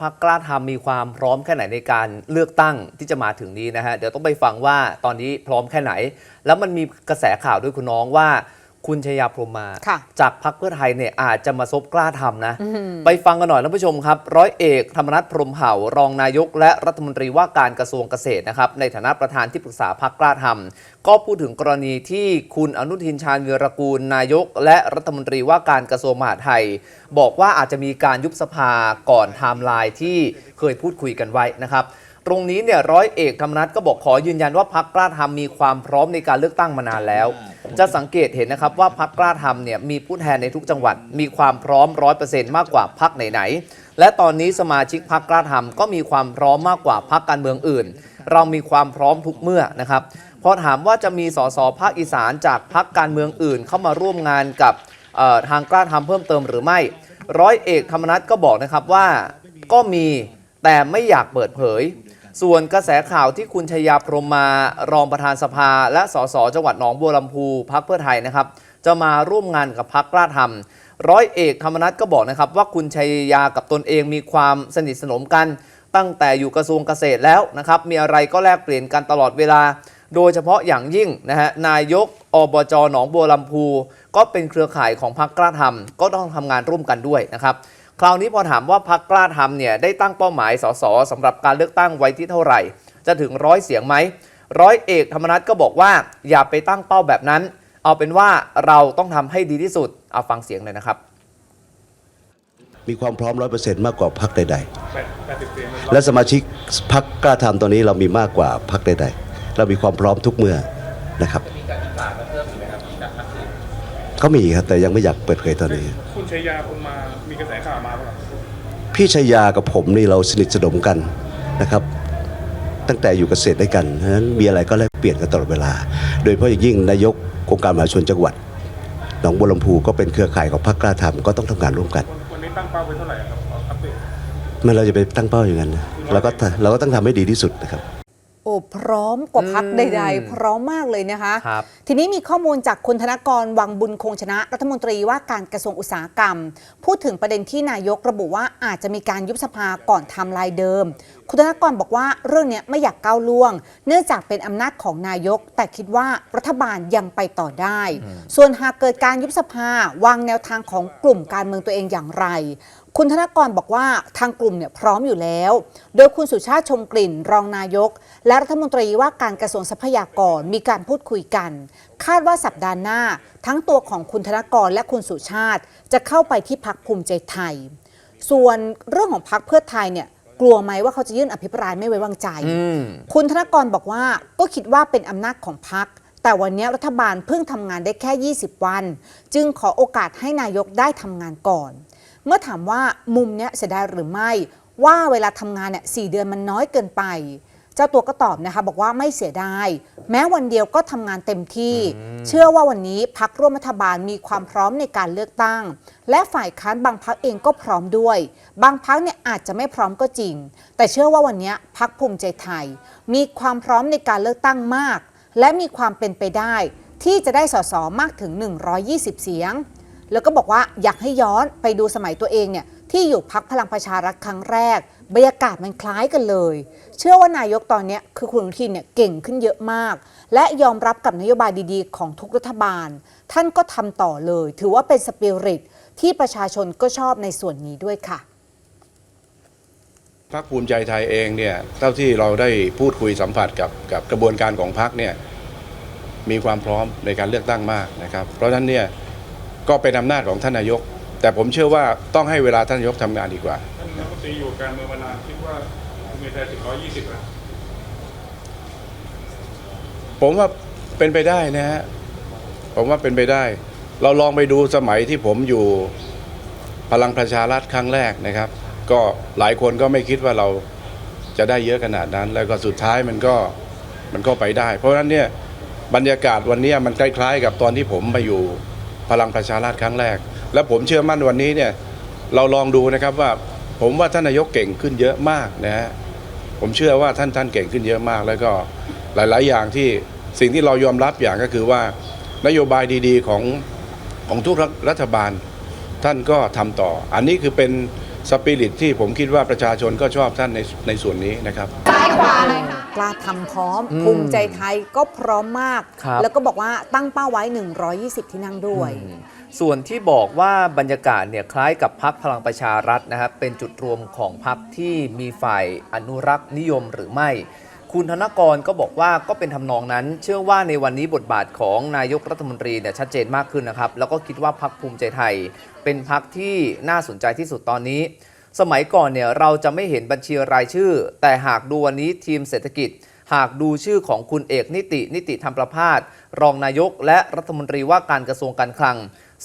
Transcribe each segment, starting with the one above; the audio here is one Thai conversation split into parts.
พักกล้าทำมีความพร้อมแค่ไหนในการเลือกตั้งที่จะมาถึงนี้นะฮะเดี๋ยวต้องไปฟังว่าตอนนี้พร้อมแค่ไหน แล้วมันมีกระแสข่าวด้วยคุณน้องว่า คุณชยาพรหมมาค่ะจากพักเพื่อไทยเนี่ยอาจจะมาซบกล้าทำนะ ไปฟังกันหน่อยท่านผู้ชมครับ ร้อยเอกธรรมนัฐพรหมเผ่ารองนายก และรัฐมนตรีว่าการกระทรวงเกษตรนะครับ ในฐานะประธานที่ปรึกษาพักกล้าทำก็พูดถึงกรณีที่คุณอนุทินชาญวีรกูลนายก และรัฐมนตรีว่าการกระทรวงมหาดไทย บอกว่าอาจจะมีการยุบสภาก่อนไทม์ไลน์ที่เคยพูดคุยกันไว้นะครับตรงนี้เนี่ยร้อยเอกธรรมนัฐก็บอกขอยืนยันว่าพักกล้าทำมีความพร้อมในการเลือกตั้งมานานแล้ว จะสังเกตเห็นนะครับว่าพักกล้าทำเนี่ยมีผู้แทนในทุกจังหวัด มีความพร้อมร้อยเปอร์เซ็นต์มากกว่าพักไหนๆและตอนนี้สมาชิกพักกล้าทำก็มีความพร้อมมากกว่าพักการเมืองอื่น เรามีความพร้อมทุกเมื่อนะครับพอถามว่าจะมีสสภาคอีสานจากพักการเมืองอื่น เข้ามาร่วมงานกับทางกล้าทำเพิ่มเติมหรือไม่ ร้อยเอกธรรมนัฐก็บอกนะครับว่าก็มีแต่ไม่อยากเปิดเผย ส่วนกระแสข่าวที่คุณชยาพรมมารองประธานสภา และสสจังหวัดหนองบัวลำพูพักเพื่อไทยนะครับ จะมาร่วมงานกับพักกล้าทำร้อยเอกธรรมนัฐก็บอกนะครับ ว่าคุณชัยยากับตนเองมีความสนิทสนมกัน ตั้งแต่อยู่กระทรวงเกษตรแล้วนะครับ มีอะไรก็แลกเปลี่ยนกันตลอดเวลา โดยเฉพาะอย่างยิ่งนะฮะนายกอบจหนองบัวลำพู ก็เป็นเครือข่ายของพักกล้าทำก็ต้องทำงานร่วมกันด้วยนะครับ คราวนี้พอถามว่าพักกล้าทำเนี่ยได้ตั้งเป้าหมายสสสำหรับการเลือกตั้งไว้ที่เท่าไหร่ จะถึงร้อยเสียงไหมร้อยเอกธรรมนัฐก็บอกว่าอย่าไปตั้งเป้าแบบนั้น เอาเป็นว่าเราต้องทำให้ดีที่สุดเอาฟังเสียงเลยนะครับ มีความพร้อมร้อยเปอร์เซ็นต์มากกว่าพรรคใด ๆ และสมาชิกพรรคกล้าทำตอนนี้เรามีมากกว่าพรรคใด ๆ เรามีความพร้อมทุกเมื่อนะครับเขามีครับแต่ยังไม่อยากเปิดเผยตอนนี้ คุณชัยยาคุณมามี กระแสข่าวมาป่ะครับพี่ชายากับผมนี่เราสนิทสนมกันนะครับ ตั้งแต่อยู่เกษตรด้วยกันเพราะฉะนั้นมีอะไรก็แลกเปลี่ยนกันตลอดเวลา โดยเฉพาะอย่างยิ่งนายกองค์การมหาชนจังหวัดหนองบัวลำพูก็เป็นเครือข่ายของพรรคกล้าทำก็ต้องทำงานร่วมกัน วันวันนี้ตั้งเป้าไว้เท่าไหร่ครับขออัปเดต ไม่เราจะไปตั้งเป้าอย่างนั้นนะเราก็เราก็ต้องทำให้ดีที่สุดนะครับ โอ้พร้อมกว่าพักอืมใด ๆ พร้อมมากเลยนะคะครับทีนี้มีข้อมูลจากคุณธนกรวังบุญคงชนะ รัฐมนตรีว่าการกระทรวงอุตสาหกรรม พูดถึงประเด็นที่นายกระบุว่าอาจจะมีการยุบสภาก่อนไทำลายเดิม คุณธนกรบอกว่าเรื่องเนี้ยไม่อยากก้าวล่วง เนื่องจากเป็นอำนาจของนายก แต่คิดว่ารัฐบาลยังไปต่อได้ ส่วนหากเกิดการยุบสภาวางแนวทางของกลุ่มการเมืองตัวเองอย่างไรคุณธนกรบอกว่าทางกลุ่มเนี่ยพร้อมอยู่แล้ว โดยคุณสุชาติชมกลิ่น รองนายก และรัฐมนตรีว่าการกระทรวงทรัพยากรมีการพูดคุยกัน คาดว่าสัปดาห์หน้า ทั้งตัวของคุณธนกรและคุณสุชาติ จะเข้าไปที่พักภูมิใจไทย ส่วนเรื่องของพักเพื่อไทยเนี่ยกลัวไหมว่าเขาจะยื่นอภิปรายไม่ไว้วางใจอืมคุณธนกรบอกว่าก็คิดว่าเป็นอำนาจของพักแต่วันนี้รัฐบาลเพิ่งทำงานได้แค่ 20 วัน จึงขอโอกาสให้นายกได้ทำงานก่อน เมื่อถามว่ามุมเนี้ยเสียดายหรือไม่ ว่าเวลาทำงานเนี่ยสเดือนมันน้อยเกินไป เจ้าตัวก็ตอบนะคะบอกว่าไม่เสียดายแม้วันเดียวก็ทำงานเต็มที่ เชื่อว่าวันนี้พักร่วมรัฐบาลมีความพร้อมในการเลือกตั้ง และฝ่ายค้านบางพักเองก็พร้อมด้วย บางพักเนี่ยอาจจะไม่พร้อมก็จริง แต่เชื่อว่าวันนี้พักภูมิใจไทย มีความพร้อมในการเลือกตั้งมาก และมีความเป็นไปได้ ที่จะได้สสมากถึง 120 เสียง แล้วก็บอกว่าอยากให้ย้อนไปดูสมัยตัวเองเนี่ยที่อยู่พักพลังประชารัฐครั้งแรก บรรยากาศมันคล้ายกันเลย เชื่อว่านายกตอนนี้คือคุณอนุทินเนี่ยเก่งขึ้นเยอะมาก และยอมรับกับนโยบายดีๆ ของทุกรัฐบาล ท่านก็ทำต่อเลย ถือว่าเป็นสปิริตที่ประชาชนก็ชอบในส่วนนี้ด้วยค่ะพรรคภูมิใจไทยเองเนี่ยเท่าที่เราได้พูดคุยสัมผัสกับกับกระบวนการของพรรคเนี่ยมีความพร้อมในการเลือกตั้งมากนะครับ เพราะฉะนั้นเนี่ย ก็เป็นอำนาจของท่านนายก แต่ผมเชื่อว่าต้องให้เวลาท่านนายกทำงานดีกว่าท่านรัฐมนตรีอยู่การเมืองมานานคิดว่าภูมิใจไทยถึงร้อยยี่สิบแล้วผมว่าเป็นไปได้นะฮะผมว่าเป็นไปได้ เราลองไปดูสมัยที่ผมอยู่พลังประชารัฐครั้งแรกนะครับ ก็หลายคนก็ไม่คิดว่าเราจะได้เยอะขนาดนั้น แล้วก็สุดท้ายมันก็มันก็ไปได้ เพราะฉะนั้นเนี่ยบรรยากาศวันเนี้ยมันคล้ายๆ กับตอนที่ผมมาอยู่ พลังประชารัฐครั้งแรก และผมเชื่อมั่นวันนี้เนี่ยเราลองดูนะครับว่าผมว่าท่านนายกเก่งขึ้นเยอะมากนะฮะผมเชื่อว่าท่านท่านเก่งขึ้นเยอะมาก แล้วก็หลาย ๆ อย่างที่สิ่งที่เรายอมรับอย่างก็คือว่านโยบายดีๆของของทุกรัฐบาลท่านก็ทำต่อ อันนี้คือเป็นสปิริตที่ผมคิดว่าประชาชนก็ชอบท่านในในส่วนนี้นะครับ กล้าทำพร้อม อืมภูมิใจไทยก็พร้อมมาก ครับ แล้วก็บอกว่าตั้งเป้าไว้ 120 ที่นั่งด้วยส่วนที่บอกว่าบรรยากาศเนี่ยคล้ายกับพักพลังประชารัฐนะครับเป็นจุดรวมของพักที่มีฝ่ายอนุรักษ์นิยมหรือไม่ คุณธนกรก็บอกว่าก็เป็นทำนองนั้น เชื่อว่าในวันนี้บทบาทของนายกรัฐมนตรีเนี่ยชัดเจนมากขึ้นนะครับ แล้วก็คิดว่าพักภูมิใจไทย เป็นพักที่น่าสนใจที่สุดตอนนี้ สมัยก่อนเนี่ยเราจะไม่เห็นบัญชีรายชื่อ แต่หากดูวันนี้ทีมเศรษฐกิจ หากดูชื่อของคุณเอกนิติ นิติธรรมประพาสรองนายก และรัฐมนตรีว่าการกระทรวงการคลัง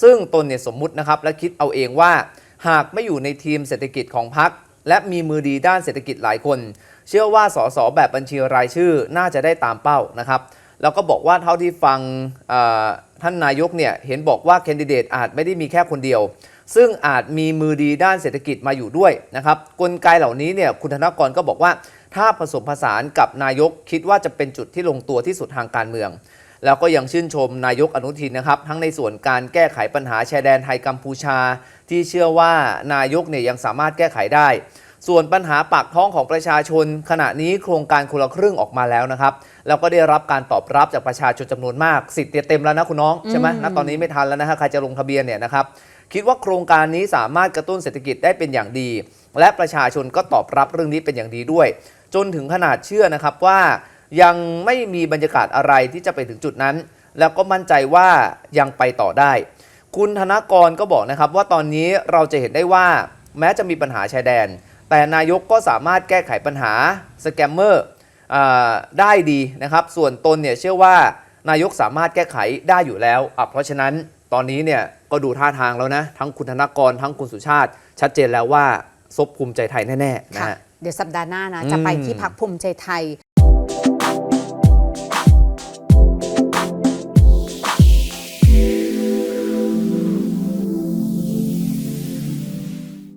ซึ่งตนเนี่ยสมมุตินะครับและคิดเอาเองว่า หากไม่อยู่ในทีมเศรษฐกิจของพรรคและมีมือดีด้านเศรษฐกิจหลายคน เชื่อว่าสสแบบบัญชีรายชื่อน่าจะได้ตามเป้านะครับแล้วก็บอกว่าเท่าที่ฟังท่านนายกเนี่ยเห็นบอกว่าแคนดิเดตอาจไม่ได้มีแค่คนเดียว ซึ่งอาจมีมือดีด้านเศรษฐกิจมาอยู่ด้วยนะครับกลไกเหล่านี้เนี่ยคุณธนกรก็บอกว่า ถ้าผสมผสานกับนายกคิดว่าจะเป็นจุดที่ลงตัวที่สุดทางการเมือง แล้วก็ยังชื่นชมนายกอนุทินนะครับ ทั้งในส่วนการแก้ไขปัญหาชายแดนไทยกัมพูชา ที่เชื่อว่านายกเนี่ยยังสามารถแก้ไขได้ ส่วนปัญหาปากท้องของประชาชน ขณะนี้โครงการคนละครึ่งออกมาแล้วนะครับแล้วก็ได้รับการตอบรับจากประชาชนจำนวนมากสิทธิ์เนี่ยเต็มแล้วนะคุณน้องใช่ไหมณตอนนี้ไม่ทันแล้วนะฮะใครจะลงทะเบียนเนี่ยนะครับ คิดว่าโครงการนี้สามารถกระตุ้นเศรษฐกิจได้เป็นอย่างดี และประชาชนก็ตอบรับเรื่องนี้เป็นอย่างดีด้วย จนถึงขนาดเชื่อนะครับว่า ยังไม่มีบรรยากาศอะไรที่จะไปถึงจุดนั้น แล้วก็มั่นใจว่ายังไปต่อได้ คุณธนกรก็บอกนะครับว่าตอนนี้เราจะเห็นได้ว่า แม้จะมีปัญหาชายแดน แต่นายกก็สามารถแก้ไขปัญหาสแกมเมอร์ได้ดีนะครับ ส่วนตนเนี่ยเชื่อว่านายกสามารถแก้ไขได้อยู่แล้วอะเพราะฉะนั้นตอนนี้เนี่ย ก็ดูท่าทางแล้วนะ ทั้งคุณธนกรทั้งคุณสุชาติ ชัดเจนแล้วว่าซบภูมิใจไทยแน่ๆนะค่ะฮะ เดี๋ยวสัปดาห์หน้านะอืมจะไปที่พักภูมิใจไทย